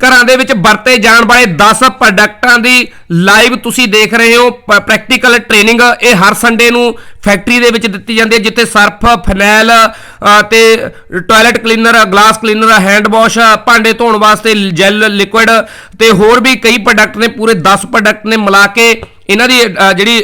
ਘਰਾਂ ਦੇ ਵਿੱਚ ਵਰਤੇ ਜਾਣ ਵਾਲੇ 10 ਪ੍ਰੋਡਕਟਾਂ ਦੀ ਲਾਈਵ ਤੁਸੀਂ ਦੇਖ ਰਹੇ ਹੋ। ਪ੍ਰੈਕਟੀਕਲ ਟ੍ਰੇਨਿੰਗ ਇਹ ਹਰ ਸੰਡੇ ਨੂੰ ਫੈਕਟਰੀ ਦੇ ਵਿੱਚ ਦਿੱਤੀ ਜਾਂਦੀ ਹੈ, ਜਿੱਥੇ ਸਰਫ, ਫਨੈਲ ਤੇ toilet cleaner glass cleaner hand wash ਭਾਂਡੇ ਧੋਣ ਵਾਸਤੇ ਜੈਲ ਲਿਕੁਇਡ ਤੇ ਹੋਰ ਵੀ ਕਈ ਪ੍ਰੋਡਕਟ ਨੇ, ਪੂਰੇ 10 ਪ੍ਰੋਡਕਟ ਨੇ ਮਿਲਾ ਕੇ ਇਹਨਾਂ ਦੀ ਜਿਹੜੀ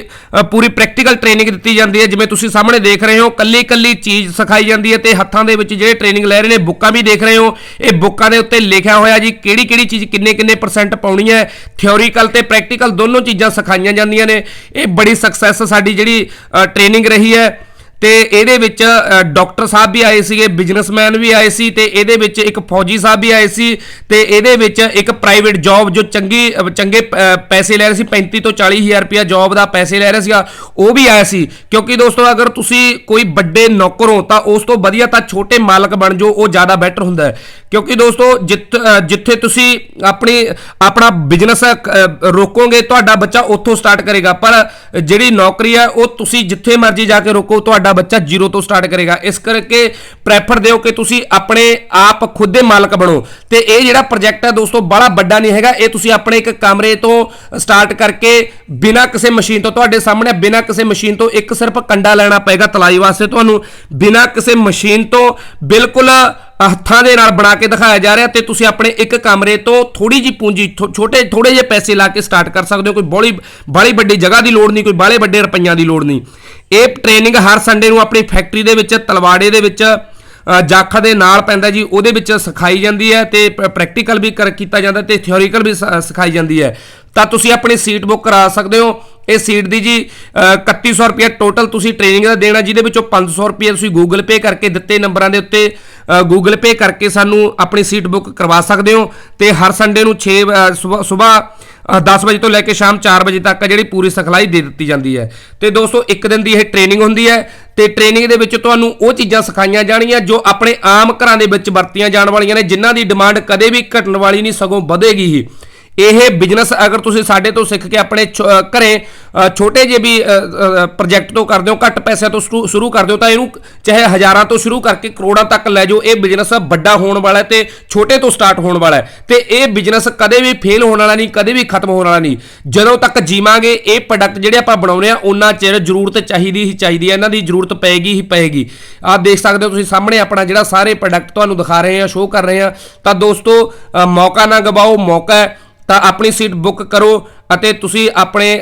ਪੂਰੀ ਪ੍ਰੈਕਟੀਕਲ ਟ੍ਰੇਨਿੰਗ ਦਿੱਤੀ ਜਾਂਦੀ ਹੈ। ਜਿਵੇਂ ਤੁਸੀਂ ਸਾਹਮਣੇ ਦੇਖ ਰਹੇ ਹੋ ਕੱਲੀ ਕੱਲੀ ਚੀਜ਼ ਸਿਖਾਈ ਜਾਂਦੀ ਹੈ ਤੇ ਹੱਥਾਂ ਦੇ ਵਿੱਚ ਜਿਹੜੇ ਟ੍ਰੇਨਿੰਗ ਲੈ ਰਹੇ ਨੇ, ਬੁੱਕਾਂ ਵੀ ਦੇਖ ਰਹੇ ਹੋ। ਇਹ ਬੁੱਕਾਂ ਦੇ ਉੱਤੇ ਲਿਖਿਆ ਹੋਇਆ ਜੀ ਕਿਹੜੀ ਕਿਹੜੀ ਚੀਜ਼ ਕਿੰਨੇ ਕਿੰਨੇ ਪਰਸੈਂਟ ਪਾਉਣੀ ਹੈ ਥਿਓਰੀਕਲ ਤੇ ਪ੍ਰੈਕਟੀਕਲ ਦੋਨੋਂ ਚੀਜ਼ਾਂ ਸਿਖਾਈਆਂ ਜਾਂਦੀਆਂ ਨੇ। ਇਹ ਬੜੀ ਸਕਸੈਸ ਸਾਡੀ ਜਿਹੜੀ ਟ੍ਰੇਨਿੰਗ ਰਹੀ ਹੈ। ਤੇ ਇਹਦੇ ਵਿੱਚ ਡਾਕਟਰ ਸਾਹਿਬ ਵੀ ਆਏ ਸੀਗੇ, ਬਿਜ਼ਨਸਮੈਨ ਵੀ ਆਏ ਸੀ, ਤੇ ਇਹਦੇ ਵਿੱਚ ਇੱਕ ਫੌਜੀ ਸਾਹਿਬ ਵੀ ਆਏ ਸੀ, ਤੇ ਇਹਦੇ ਵਿੱਚ ਇੱਕ ਪ੍ਰਾਈਵੇਟ ਜੌਬ ਜੋ ਚੰਗੀ ਚੰਗੇ ਪੈਸੇ ਲੈ ਰਹੇ ਸੀ 35 ਤੋਂ 40 ਹਜ਼ਾਰ ਰੁਪਇਆ ਜੌਬ ਦਾ ਪੈਸੇ ਲੈ ਰਿਹਾ ਸੀਗਾ, ਉਹ ਵੀ ਆਇਆ ਸੀ। ਕਿਉਂਕਿ ਦੋਸਤੋ, ਅਗਰ ਤੁਸੀਂ ਕੋਈ ਵੱਡੇ ਨੌਕਰ ਹੋ, ਤਾਂ ਉਸ ਤੋਂ ਵਧੀਆ ਤਾਂ ਛੋਟੇ ਮਾਲਕ ਬਣ ਜਾਓ, ਉਹ ਜ਼ਿਆਦਾ ਬੈਟਰ ਹੁੰਦਾ ਹੈ। ਕਿਉਂਕਿ ਦੋਸਤੋ, ਜਿੱਥ- ਜਿੱਥੇ ਤੁਸੀਂ ਆਪਣੀ, ਆਪਣਾ ਬਿਜ਼ਨਸ ਰੋਕੋਗੇ, ਤੁਹਾਡਾ ਬੱਚਾ ਉੱਥੋਂ ਸਟਾਰਟ ਕਰੇਗਾ। ਪਰ ਜਿਹੜੀ ਨੌਕਰੀ ਹੈ, ਉਹ ਤੁਸੀਂ ਜਿੱਥੇ ਮਰਜ਼ੀ ਜਾ ਕੇ ਰੋਕੋ, ਤੁਹਾਡਾ ਬੱਚਾ ਜ਼ੀਰੋ ਤੋਂ ਸਟਾਰਟ ਕਰੇਗਾ। ਇਸ ਕਰਕੇ ਪ੍ਰੈਫਰ ਦਿਓ ਕਿ ਤੁਸੀਂ ਆਪਣੇ ਆਪ ਖੁਦ ਦੇ ਮਾਲਕ ਬਣੋ। ਤੇ ਇਹ ਜਿਹੜਾ ਪ੍ਰੋਜੈਕਟ ਹੈ ਦੋਸਤੋ ਬੜਾ ਵੱਡਾ ਨਹੀਂ ਹੈਗਾ। ਇਹ ਤੁਸੀਂ ਆਪਣੇ ਇੱਕ ਕਮਰੇ ਤੋਂ ਸਟਾਰਟ ਕਰਕੇ ਬਿਨਾਂ ਕਿਸੇ ਮਸ਼ੀਨ ਤੋਂ, ਤੁਹਾਡੇ ਸਾਹਮਣੇ ਬਿਨਾਂ ਕਿਸੇ ਮਸ਼ੀਨ ਤੋਂ ਇੱਕ ਸਿਰਫ ਕੰਡਾ ਲੈਣਾ ਪਏਗਾ ਤਲਾਈ ਵਾਸਤੇ ਤੁਹਾਨੂੰ। ਬਿਨਾਂ ਕਿਸੇ ਮਸ਼ੀਨ ਤੋਂ ਬਿਲਕੁਲ ਹੱਥਾਂ ਦੇ ਨਾਲ ਬਣਾ ਕੇ ਦਿਖਾਇਆ ਜਾ ਰਿਹਾ ਤੇ ਤੁਸੀਂ ਆਪਣੇ ਇੱਕ ਕਮਰੇ ਤੋਂ ਥੋੜੀ ਜੀ ਪੂੰਜੀ ਥੋ- ਛੋਟੇ ਥੋੜੇ ਜਿਹੇ ਪੈਸੇ ਲਾ ਕੇ ਸਟਾਰਟ ਕਰ ਸਕਦੇ ਹੋ। ਕੋਈ ਬੜੀ ਬੜੀ ਵੱਡੀ ਜਗ੍ਹਾ ਦੀ ਲੋੜ ਨਹੀਂ ਕੋਈ ਬਾਲੇ ਵੱਡੇ ਰੁਪਈਆਂ ਦੀ ਲੋੜ ਨਹੀਂ। ਇਹ ਟ੍ਰੇਨਿੰਗ ਹਰ ਸੰਡੇ ਨੂੰ ਆਪਣੀ ਫੈਕਟਰੀ ਦੇ ਵਿੱਚ ਤਲਵਾੜੇ ਦੇ ਵਿੱਚ ਅ, ਜਾਖਾ ਦੇ ਨਾਲ ਪੈਂਦਾ ਜੀ ਉਹਦੇ ਵਿੱਚ ਸਿਖਾਈ ਜਾਂਦੀ ਹੈ ਤੇ ਪ੍ਰੈਕਟੀਕਲ ਵੀ ਕਰ ਕੀਤਾ ਜਾਂਦਾ ਤੇ ਥਿਓਰੀਕਲ ਵੀ ਸ- ਸਿਖਾਈ ਜਾਂਦੀ ਹੈ। ਤਾਂ ਤੁਸੀਂ ਆਪਣੀ ਸੀਟ ਬੁੱਕ ਕਰਾ ਸਕਦੇ ਹੋ। ਇਹ ਸੀਟ ਦੀ ਜੀ ਅ, 3100 ਰੁਪਏ ਟੋਟਲ ਤੁਸੀਂ ਟ੍ਰੇਨਿੰਗ ਦਾ ਦੇਣਾ ਜਿਹਦੇ ਵਿੱਚੋਂ 500 ਰੁਪਏ ਤੁਸੀਂ ਗੂਗਲ ਪੇ ਕਰਕੇ ਦਿੱਤੇ ਨੰਬਰਾਂ ਦੇ ਉੱਤੇ ਗੂਗਲ ਪੇ ਕਰਕੇ ਸਾਨੂੰ ਆਪਣੀ ਸੀਟ ਬੁੱਕ ਕਰਵਾ ਸਕਦੇ ਹੋ ਤੇ ਹਰ ਸੰਡੇ ਨੂੰ 6 ਸਵੇਰ 10 ਵਜੇ ਤੋਂ ਲੈ ਕੇ ਸ਼ਾਮ 4 ਵਜੇ ਤੱਕ ਜਿਹੜੀ ਪੂਰੀ ਸਿਖਲਾਈ ਦੇ ਦਿੱਤੀ ਜਾਂਦੀ ਹੈ। ਤੇ ਦੋਸਤੋ ਇੱਕ ਦਿਨ ਦੀ ਇਹ ਟ੍ਰੇਨਿੰਗ ਹੁੰਦੀ ਹੈ ਤੇ ਟ੍ਰੇਨਿੰਗ ਦੇ ਵਿੱਚ ਤੁਹਾਨੂੰ ਉਹ ਚੀਜ਼ਾਂ ਸਿਖਾਈਆਂ ਜਾਣਗੀਆਂ ਜੋ ਆਪਣੇ ਆਮ ਘਰਾਂ ਦੇ ਵਿੱਚ ਵਰਤੀਆਂ ਜਾਣ ਵਾਲੀਆਂ ਨੇ ਜਿਨ੍ਹਾਂ ਦੀ ਡਿਮਾਂਡ ਕਦੇ ਵੀ ਘਟਣ ਵਾਲੀ ਨਹੀਂ ਸਗੋਂ ਵਧੇਗੀ ਹੀ। ਇਹ ਬਿਜ਼ਨਸ ਅਗਰ ਤੁਸੀਂ ਸਾਡੇ ਤੋਂ ਸਿੱਖ ਕੇ ਆਪਣੇ ਛੋ- ਅ, ਘਰੇ ਛੋਟੇ ਜਿਹੇ ਵੀ ਪ੍ਰੋਜੈਕਟ ਤੋਂ ਕਰਦੇ ਹੋ ਘੱਟ ਪੈਸਿਆਂ ਤੋਂ ਸ਼ੁਰੂ- ਸ਼ੁਰੂ ਕਰਦੇ ਹੋ ਤਾਂ ਇਹਨੂੰ ਚਾਹੇ ਹਜ਼ਾਰਾਂ ਤੋਂ ਸ਼ੁਰੂ ਕਰਕੇ ਕਰੋੜਾਂ ਤੱਕ ਲੈ ਜਾਓ। ਇਹ ਬਿਜ਼ਨਸ ਵੱਡਾ ਹੋਣ ਵਾਲਾ ਹੈ ਤੇ ਛੋਟੇ ਤੋਂ ਸਟਾਰਟ ਹੋਣ ਵਾਲਾ ਹੈ। ਤੇ ਇਹ ਬਿਜ਼ਨਸ ਕਦੇ ਵੀ ਫੇਲ ਹੋਣ ਵਾਲਾ ਨਹੀਂ ਕਦੇ ਵੀ ਖਤਮ ਹੋਣ ਵਾਲਾ ਨਹੀਂ। ਜਦੋਂ ਤੱਕ ਜੀਵਾਂਗੇ ਇਹ ਪ੍ਰੋਡਕਟ ਜਿਹੜੇ ਆਪਾਂ ਬਣਾਉਨੇ ਆ ਉਹਨਾਂ ਚਿਰ ਜ਼ਰੂਰਤ ਚਾਹੀਦੀ ਹੀ ਚਾਹੀਦੀ ਹੈ। ਇਹਨਾਂ ਦੀ ਜ਼ਰੂਰਤ ਪਏਗੀ ਹੀ ਪਏਗੀ ਆਹ ਦੇਖ ਸਕਦੇ ਹੋ ਤੁਸੀਂ ਸਾਹਮਣੇ ਆਪਣਾ ਜਿਹੜਾ ਸਾਰੇ ਪ੍ਰੋਡਕਟ ਤੁਹਾਨੂੰ ਦਿਖਾ ਰਹੇ ਆ ਸ਼ੋਅ ਕਰ ਰਹੇ ਆ ਤਾਂ ਦੋਸਤੋ ਮੌਕਾ ਨਾ ਗਵਾਓ ਮੌਕਾ ਹੈ। ਤਾਂ ਆਪਣੀ ਸੀਟ ਬੁੱਕ ਕਰੋ ਅਤੇ ਤੁਸੀਂ ਆਪਣੇ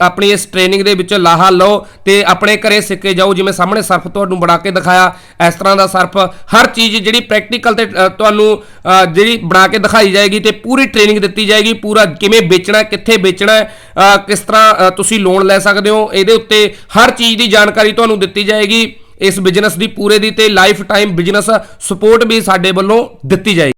ਆਪਣੀ ਇਸ ਟ੍ਰੇਨਿੰਗ ਦੇ ਵਿੱਚ ਲਾਹਾ ਲਓ ਤੇ ਆਪਣੇ ਘਰੇ ਸਿੱਕੇ ਜਾਓ, ਜਿਵੇਂ ਸਾਹਮਣੇ ਸਰਫ ਤੁਹਾਨੂੰ ਬਣਾ ਕੇ ਦਿਖਾਇਆ। ਇਸ ਤਰ੍ਹਾਂ ਦਾ ਸਰਫ ਹਰ ਚੀਜ਼ ਜਿਹੜੀ ਪ੍ਰੈਕਟੀਕਲ ਤੇ ਤੁਹਾਨੂੰ ਜਿਹੜੀ ਬਣਾ ਕੇ ਦਿਖਾਈ ਜਾਏਗੀ ਤੇ ਪੂਰੀ ਟ੍ਰੇਨਿੰਗ ਦਿੱਤੀ ਜਾਏਗੀ, ਪੂਰਾ ਕਿਵੇਂ ਵੇਚਣਾ, ਕਿੱਥੇ ਵੇਚਣਾ ਕਿਸ ਤਰ੍ਹਾਂ ਤੁਸੀਂ ਲੋਨ ਲੈ ਸਕਦੇ ਹੋ, ਇਹਦੇ ਉੱਤੇ ਹਰ ਚੀਜ਼ ਦੀ ਜਾਣਕਾਰੀ ਤੁਹਾਨੂੰ ਦਿੱਤੀ ਜਾਏਗੀ। ਇਸ ਬਿਜ਼ਨਸ ਦੀ ਪੂਰੇ ਦੀ ਤੇ ਲਾਈਫ ਟਾਈਮ ਬਿਜ਼ਨਸ ਸਪੋਰਟ ਵੀ ਸਾਡੇ ਵੱਲੋਂ ਦਿੱਤੀ ਜਾਏਗੀ।